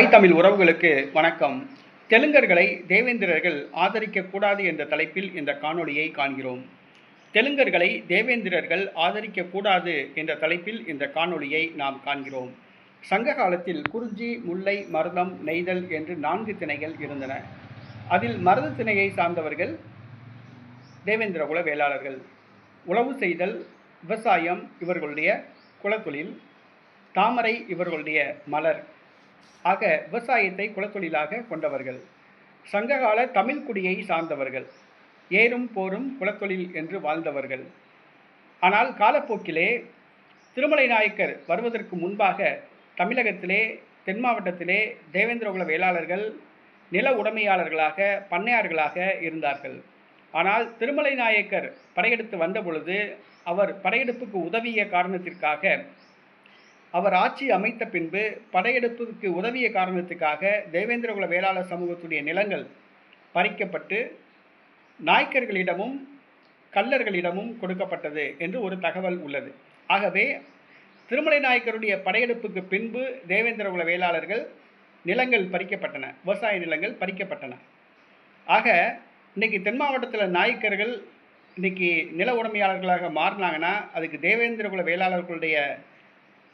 தாய் தமிழ் உறவுகளுக்கு வணக்கம். தெலுங்கர்களை தேவேந்திரர்கள் ஆதரிக்கக்கூடாது என்ற தலைப்பில் இந்த காணொளியை காண்கிறோம். தெலுங்கர்களை தேவேந்திரர்கள் ஆதரிக்கக்கூடாது என்ற தலைப்பில் இந்த காணொளியை நாம் காண்கிறோம். சங்க காலத்தில் குறிஞ்சி முல்லை மருதம் நெய்தல் என்று நான்கு திணைகள் இருந்தன. அதில் மருத திணையை சார்ந்தவர்கள் தேவேந்திர குல வேளாளர்கள் உழவு செய்தல் விவசாயம் இவர்களுடைய குலத்தொழில். தாமரை இவர்களுடைய மலர். ஆக விவசாயத்தை குலத்தொழிலாக கொண்டவர்கள். சங்ககால தமிழ் குடியை சார்ந்தவர்கள். ஏறும் போரும் குலத்தொழில் என்று வாழ்ந்தவர்கள். ஆனால் காலப்போக்கிலே திருமலை நாயக்கர் வருவதற்கு முன்பாக தமிழகத்திலே தென் மாவட்டத்திலே தேவேந்திரகுல வேளாளர்கள் நில உடைமையாளர்களாக பண்ணையார்களாக இருந்தார்கள். ஆனால் திருமலை நாயக்கர் படையெடுத்து வந்த பொழுது அவர் படையெடுப்புக்கு உதவிய காரணத்திற்காக அவர் ஆட்சி அமைத்த பின்பு படையெடுப்புக்கு உதவிய காரணத்துக்காக தேவேந்திரகுல வேளாளர் சமூகத்துடைய நிலங்கள் பறிக்கப்பட்டு நாய்க்கர்களிடமும் கல்லர்களிடமும் கொடுக்கப்பட்டது என்று ஒரு தகவல் உள்ளது. ஆகவே திருமலை நாயக்கருடைய படையெடுப்புக்கு பின்பு தேவேந்திரகுல வேளாளர்கள் நிலங்கள் பறிக்கப்பட்டன விவசாய நிலங்கள் பறிக்கப்பட்டன. ஆக இன்றைக்கி தென் மாவட்டத்தில் நாயக்கர்கள் இன்னைக்கு நில உடைமையாளர்களாக மாறினாங்கன்னா அதுக்கு தேவேந்திரகுல வேளாளர்களுடைய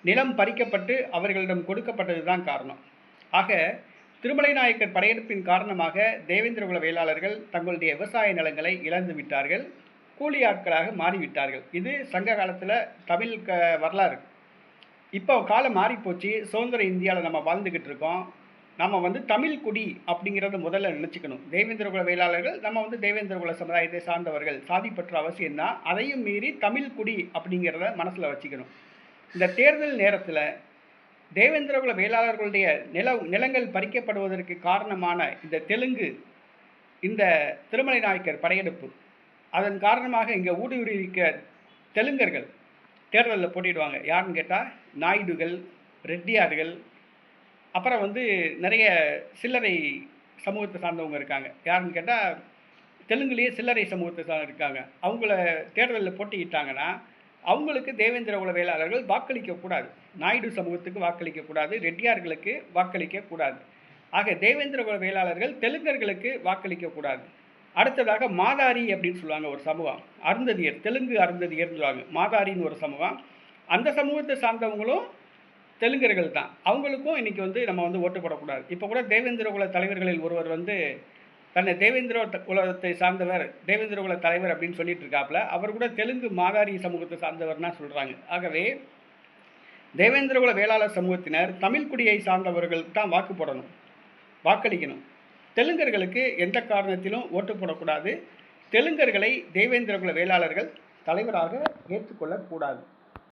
நிலம் பறிக்கப்பட்டு அவர்களிடம் கொடுக்கப்பட்டது தான் காரணம். ஆக திருமலை நாயக்கர் படையெடுப்பின் காரணமாக தேவேந்திரகுல வேளாளர்கள் தங்களுடைய விவசாய நிலங்களை இழந்து விட்டார்கள். கூலி ஆட்களாக மாறிவிட்டார்கள். இது சங்க காலத்தில் தமிழ் க வரலாறு. இப்போ காலம் மாறிப்போச்சு. சுதந்திர இந்தியாவில் நம்ம வாழ்ந்துக்கிட்டு இருக்கோம். நம்ம வந்து தமிழ் குடி அப்படிங்கிறத முதல்ல நினச்சிக்கணும். தேவேந்திரகுல வேளாளர்கள் நம்ம வந்து தேவேந்திரகுல சமுதாயத்தை சார்ந்தவர்கள். சாதிப்பற்ற அவசியம்தான். அதையும் மீறி தமிழ் குடி அப்படிங்கிறத மனசில் வச்சுக்கணும். இந்த தேர்தல் நேரத்தில் தேவேந்திரகுல வேளாளர்களுடைய நில நிலங்கள் பறிக்கப்படுவதற்கு காரணமான இந்த தெலுங்கு இந்த திருமலை நாயக்கர் படையெடுப்பு அதன் காரணமாக இங்கே ஊடுருவிக்க தெலுங்கர்கள் தேர்தலில் போட்டிடுவாங்க யாருன்னு கேட்டால் நாயுடுகள் ரெட்டியார்கள் அப்புறம் வந்து நிறைய சில்லறை சமூகத்தை சார்ந்தவங்க இருக்காங்க. யாருன்னு கேட்டால் தெலுங்குலேயே சில்லறை சமூகத்தை சார்ந்து இருக்காங்க அவங்கள தேர்தலில் போட்டியிட்டாங்கன்னா அவங்களுக்கு தேவேந்திர குல வேளாளர்கள் வாக்களிக்கக்கூடாது. நாயுடு சமூகத்துக்கு வாக்களிக்கக்கூடாது ரெட்டியார்களுக்கு வாக்களிக்கக்கூடாது. ஆக தேவேந்திர குல வேளாளர்கள் தெலுங்கர்களுக்கு வாக்களிக்கக்கூடாது. அடுத்ததாக மாதாரி அப்படின்னு சொல்லுவாங்க ஒரு சமூகம். அருந்ததியர் தெலுங்கு அருந்ததியர்னு சொல்லுவாங்க. மாதாரின்னு ஒரு சமூகம். அந்த சமூகத்தை சார்ந்தவங்களும் தெலுங்கர்கள் தான். அவங்களுக்கும் இன்றைக்கி வந்து நம்ம வந்து ஓட்டு போடக்கூடாது. இப்போ கூட தேவேந்திர குல தலைவர்களில் ஒருவர் வந்து தன்னை தேவேந்திர குலத்தை சார்ந்தவர் தேவேந்திர குல தலைவர் அப்படின்னு சொல்லிட்டு இருக்காப்புல அவர் கூட தெலுங்கு மாகாரி சமூகத்தை சார்ந்தவர்னா சொல்கிறாங்க ஆகவே தேவேந்திரகுல வேளாளர் சமூகத்தினர் தமிழ் குடியை சார்ந்தவர்கள் தான் வாக்கு போடணும் வாக்களிக்கணும். தெலுங்கர்களுக்கு எந்த காரணத்திலும் ஓட்டு போடக்கூடாது. தெலுங்கர்களை தேவேந்திர குல வேளாளர்கள் தலைவராக ஏற்றுக்கொள்ளக்கூடாது.